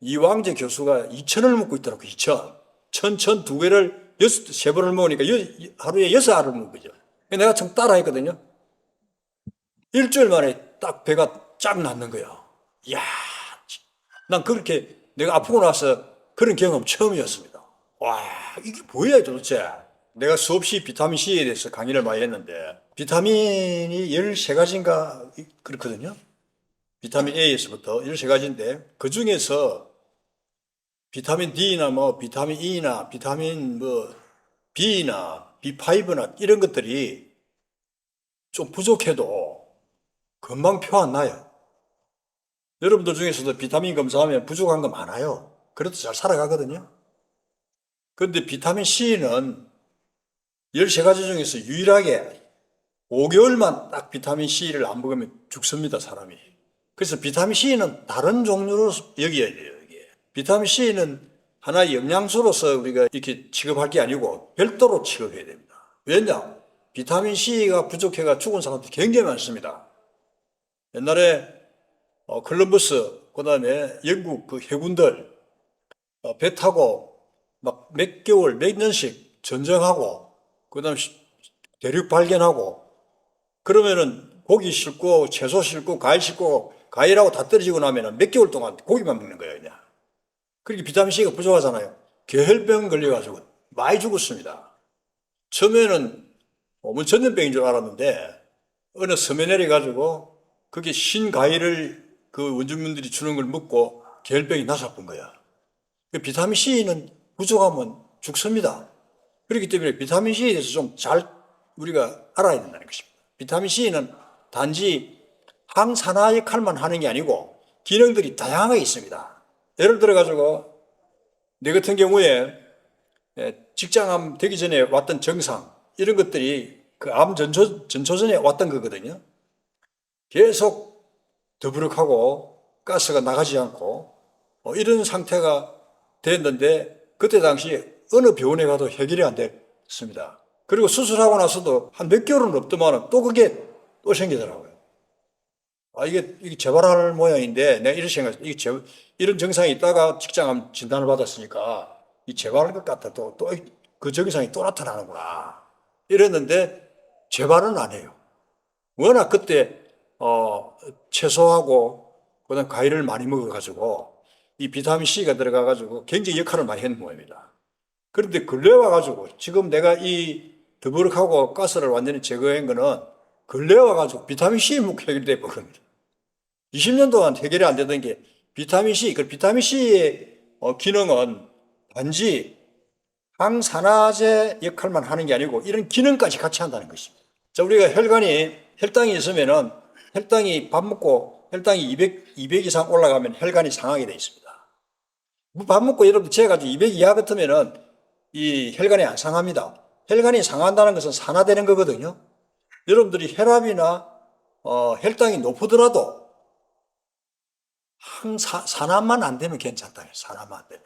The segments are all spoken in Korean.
이왕재 교수가 2천을 먹고 있더라고 2천. 천천 두 개를 여섯 세 번을 먹으니까 여, 하루에 여섯 알을 먹은 거죠. 내가 참 따라 했거든요. 일주일 만에 딱 배가 쫙 났는 거야. 이야, 난 그렇게 내가 아프고 나서 그런 경험 처음이었습니다. 와, 이게 뭐야 도대체? 내가 수없이 비타민 C에 대해서 강의를 많이 했는데 비타민이 13가지인가 그렇거든요. 비타민 A에서부터 13가지인데 그 중에서 비타민 D나 뭐 비타민 E나 비타민 뭐 B나 B5나 이런 것들이 좀 부족해도 금방 표 안 나요. 여러분들 중에서도 비타민 검사하면 부족한 거 많아요. 그래도 잘 살아가거든요. 그런데 비타민 C는 13가지 중에서 유일하게 5개월만 딱 비타민 C를 안 먹으면 죽습니다, 사람이. 그래서 비타민 C는 다른 종류로 여겨야 돼요. 비타민 C는 하나의 영양소로서 우리가 이렇게 취급할 게 아니고 별도로 취급해야 됩니다. 왜냐? 비타민 C가 부족해가 죽은 사람들이 굉장히 많습니다. 옛날에 어, 콜럼버스, 그 다음에 영국 그 해군들 어, 배 타고 막 몇 개월, 몇 년씩 전쟁하고, 그 다음에 대륙 발견하고, 그러면은 고기 싣고, 채소 싣고, 과일 싣고, 과일하고 다 떨어지고 나면은 몇 개월 동안 고기만 먹는 거예요, 그냥. 그렇게 비타민C가 부족하잖아요. 계혈병 걸려가지고 많이 죽었습니다. 처음에는 뭐 전염병인 줄 알았는데, 어느 섬에 내려가지고, 그게 신과일을 그 원주민들이 주는 걸 먹고 계혈병이 나서본 거야. 그 비타민 C는 부족하면 죽습니다. 그렇기 때문에 비타민 C에 대해서 좀 잘 우리가 알아야 된다는 것입니다. 비타민 C는 단지 항산화 역할만 하는 게 아니고 기능들이 다양하게 있습니다. 예를 들어 가지고 내 같은 경우에 예, 직장암 되기 전에 왔던 증상 이런 것들이 그 암 전초, 전초전에 왔던 거거든요. 계속 더부룩하고 가스가 나가지 않고 어, 이런 상태가 됐는데 그때 당시 어느 병원에 가도 해결이 안 됐습니다. 그리고 수술하고 나서도 한 몇 개월은 없더만 또 그게 또 생기더라고요. 아, 이게, 이게 재발할 모양인데 내가 이런 생각, 이게 재, 이런 증상이 있다가 직장암 진단을 받았으니까 이 재발할 것 같아 또, 또 그 증상이 또 나타나는구나. 이랬는데 재발은 안 해요. 워낙 그때, 어, 채소하고 그다음 과일을 많이 먹어가지고 이 비타민 C가 들어가가지고 굉장히 역할을 많이 했는 모양입니다. 그런데 근래 와가지고 지금 내가 이 더부룩하고 가스를 완전히 제거한 거는 근래 와가지고 비타민 C 먹고 해결돼 버립니다. 20년 동안 해결이 안 되던 게 비타민 C, 그 비타민 C의 어, 기능은 단지 항산화제 역할만 하는 게 아니고 이런 기능까지 같이 한다는 것입니다. 자, 우리가 혈관이, 혈당이 있으면은 혈당이 밥 먹고 혈당이 200, 200 이상 올라가면 혈관이 상하게 되어 있습니다. 뭐밥 먹고 여러분 재가지고 200 이하 같으면은 이 혈관이 안 상합니다. 혈관이 상한다는 것은 산화되는 거거든요. 여러분들이 혈압이나 어, 혈당이 높으더라도 항사, 산화만 안 되면 괜찮다. 산화만 안 되면.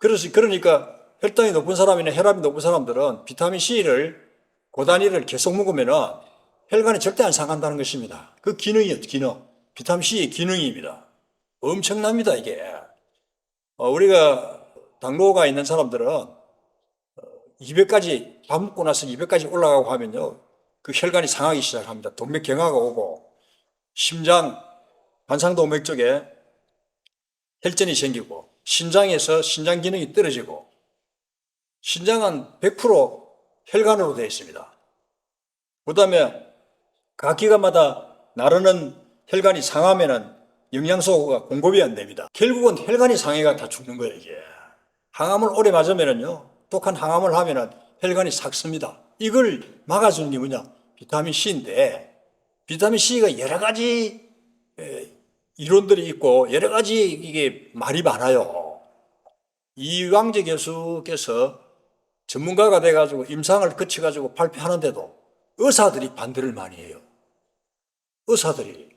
그래서 그러니까 혈당이 높은 사람이나 혈압이 높은 사람들은 비타민 C를 고단위를 계속 먹으면은 혈관이 절대 안 상한다는 것입니다. 그 기능이요, 기능. 비타민 C의 기능입니다. 엄청납니다, 이게. 어, 우리가 당뇨가 있는 사람들은 200까지 밥 먹고 나서 200까지 올라가고 하면요. 그 혈관이 상하기 시작합니다. 동맥경화가 오고 심장 관상동맥 쪽에 혈전이 생기고 신장에서 신장 기능이 떨어지고 신장은 100% 혈관으로 되어 있습니다. 그 다음에 각 기관마다 나르는 혈관이 상하면은 영양소가 공급이 안 됩니다. 결국은 혈관이 상해가 다 죽는 거예요, 이게. 항암을 오래 맞으면은요, 독한 항암을 하면은 혈관이 삭습니다. 이걸 막아주는 게 뭐냐? 비타민 C인데, 비타민 C가 여러 가지 에, 이론들이 있고, 여러 가지 이게 말이 많아요. 이왕재 교수께서 전문가가 돼가지고 임상을 거쳐가지고 발표하는데도 의사들이 반대를 많이 해요. 의사들이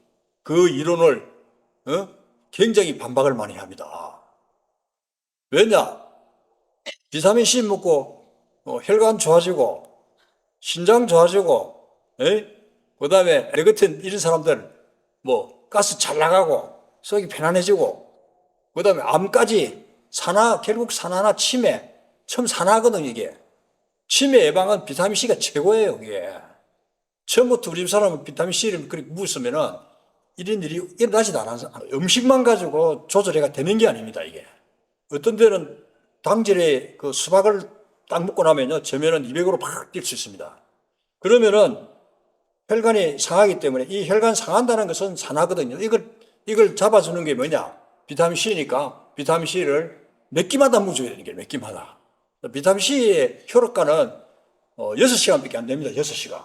그 이론을 어? 굉장히 반박을 많이 합니다. 왜냐? 비타민 C 먹고 어, 혈관 좋아지고 신장 좋아지고 그 다음에 내 같은 이런 사람들 뭐 가스 잘 나가고 속이 편안해지고 그 다음에 암까지 산화, 결국 산화나 치매, 처음 산화거든, 이게. 치매 예방은 비타민C가 최고예요, 이게. 처음부터 우리 집 사람은 비타민C를 그렇게 묻으면은 이런 일이 일어나지도 않아서 음식만 가지고 조절해가 되는 게 아닙니다, 이게. 어떤 데는 당질에 그 수박을 딱 먹고 나면요, 저면은 200으로 팍 뛸 수 있습니다. 그러면은 혈관이 상하기 때문에 이 혈관 상한다는 것은 산화거든요. 이걸, 이걸 잡아주는 게 뭐냐? 비타민 C니까 비타민 C를 몇 끼마다 묻어야 되는 게몇 끼마다. 비타민 C의 효력가는 어, 6시간밖에 안 됩니다. 6시간.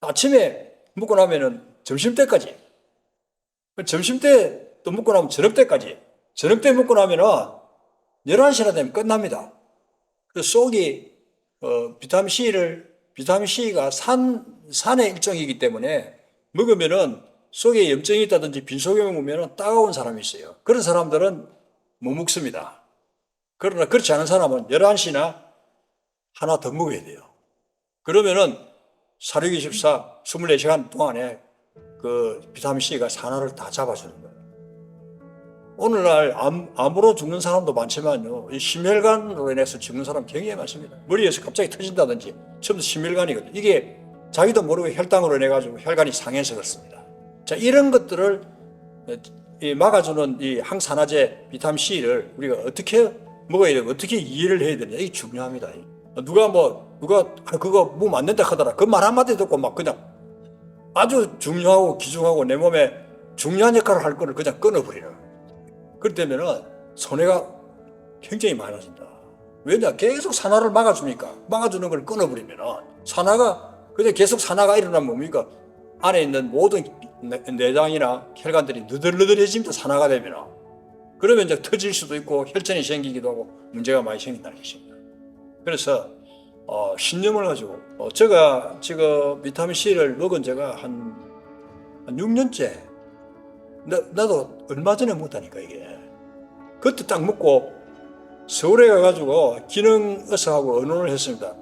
아침에 먹고 나면은 점심 때까지. 점심 때또 먹고 나면 저녁 때까지. 저녁 때 먹고 나면은 11시나 되면 끝납니다. 그 속이 어, 비타민 C를 비타민 C가 산 산의 일종이기 때문에 먹으면은 속에 염증이 있다든지 빈속에 먹으면은 따가운 사람이 있어요. 그런 사람들은 못 먹습니다. 그러나 그렇지 않은 사람은 11시나 하나 더 먹어야 돼요. 그러면은 사륙이 식사 24시간 동안에 그 비타민 C가 산화를 다 잡아주는 거예요. 오늘날 암, 암으로 죽는 사람도 많지만요. 이 심혈관으로 인해서 죽는 사람 굉장히 많습니다. 머리에서 갑자기 터진다든지 처음부터 심혈관이거든요. 이게 자기도 모르게 혈당으로 인해 가지고 혈관이 상해서 그렇습니다. 자, 이런 것들을 이 막아주는 이 항산화제 비타민 C를 우리가 어떻게 먹어야 되고 어떻게 이해를 해야 되냐 이게 중요합니다. 누가 뭐 누가 아, 그거 몸 안 된다 하더라 그 말 한마디 듣고 막 그냥 아주 중요하고 귀중하고 내 몸에 중요한 역할을 할 거를 그냥 끊어버리는 그렇다면은 손해가 굉장히 많아진다. 왜냐 계속 산화를 막아주니까 막아주는 걸 끊어버리면은 산화가 그냥 계속 산화가 일어나면 뭡니까 안에 있는 모든 내- 내장이나 혈관들이 느들느들해집니다. 산화가 되면은 그러면 이제 터질 수도 있고 혈전이 생기기도 하고 문제가 많이 생긴다는 것입니다. 그래서 어, 신념을 가지고 어, 제가 지금 비타민 C를 먹은 제가 한, 한 6년째 나, 나도 얼마 전에 먹다니까 이게 그때 딱 먹고 서울에 가가지고 기능 의사하고 의논을 했습니다.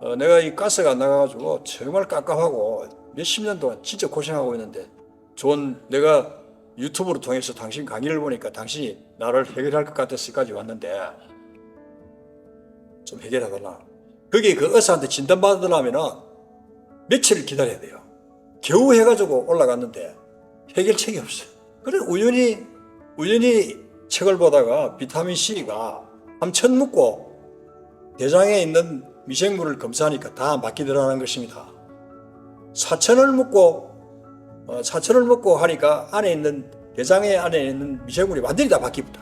어, 내가 이 가스가 안 나가가지고 정말 깝깝하고 몇십 년 동안 진짜 고생하고 있는데 좋은 내가 유튜브를 통해서 당신 강의를 보니까 당신이 나를 해결할 것 같아서까지 왔는데 좀 해결해달라. 거기 그 의사한테 진단받으려면은 며칠을 기다려야 돼요. 겨우 해가지고 올라갔는데 해결책이 없어요. 그래 우연히 우연히 책을 보다가 비타민 C가 함천 묻고 대장에 있는 미생물을 검사하니까 다 맞기더라는 것입니다. 사천을 먹고 어, 사천을 먹고 하니까 안에 있는 대장에 안에 있는 미생물이 완전히 다 바뀝니다.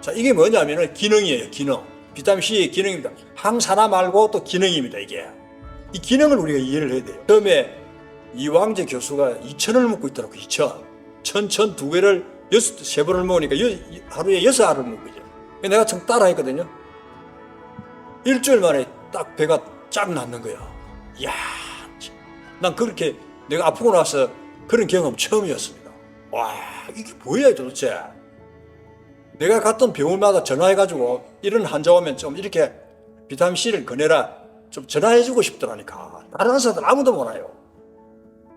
자 이게 뭐냐면은 기능이에요. 기능. 비타민 C의 기능입니다. 항산화 말고 또 기능입니다. 이게 이 기능을 우리가 이해를 해야 돼요. 처음에 이왕재 교수가 2천을 먹고 있더라고. 2천. 천천 두 개를 여섯 세 번을 먹으니까 여- 하루에 여섯 알을 거죠. 내가 참 따라 했거든요. 일주일 만에 딱 배가 쫙 났는 거야. 이야, 참. 난 그렇게 내가 아프고 나서 그런 경험 처음이었습니다. 와, 이게 뭐야 도대체? 내가 갔던 병원마다 전화해가지고 이런 환자 오면 좀 이렇게 비타민 C를 권해라. 좀 전화해주고 싶더라니까. 다른 의사들 아무도 몰라요.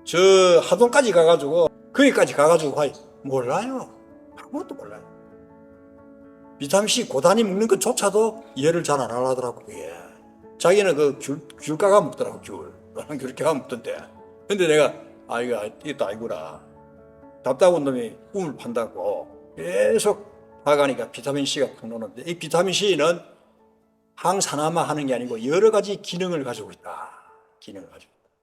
저 하동까지 가가지고 거기까지 가가지고 가 몰라요. 아무것도 몰라요. 비타민 C 고단히 먹는 것조차도 이해를 잘 안 하더라고 그게. 자기는 그 귤, 귤가가 먹더라고 귤. 나는 귤가가 먹던데. 근데 내가 아 이거 이것도 아니구나. 답답한 놈이 꿈을 판다고 계속 나가니까 비타민 C가 푹 노는데 이 비타민 C는 항산화만 하는 게 아니고 여러 가지 기능을 가지고 있다. 기능을 가지고.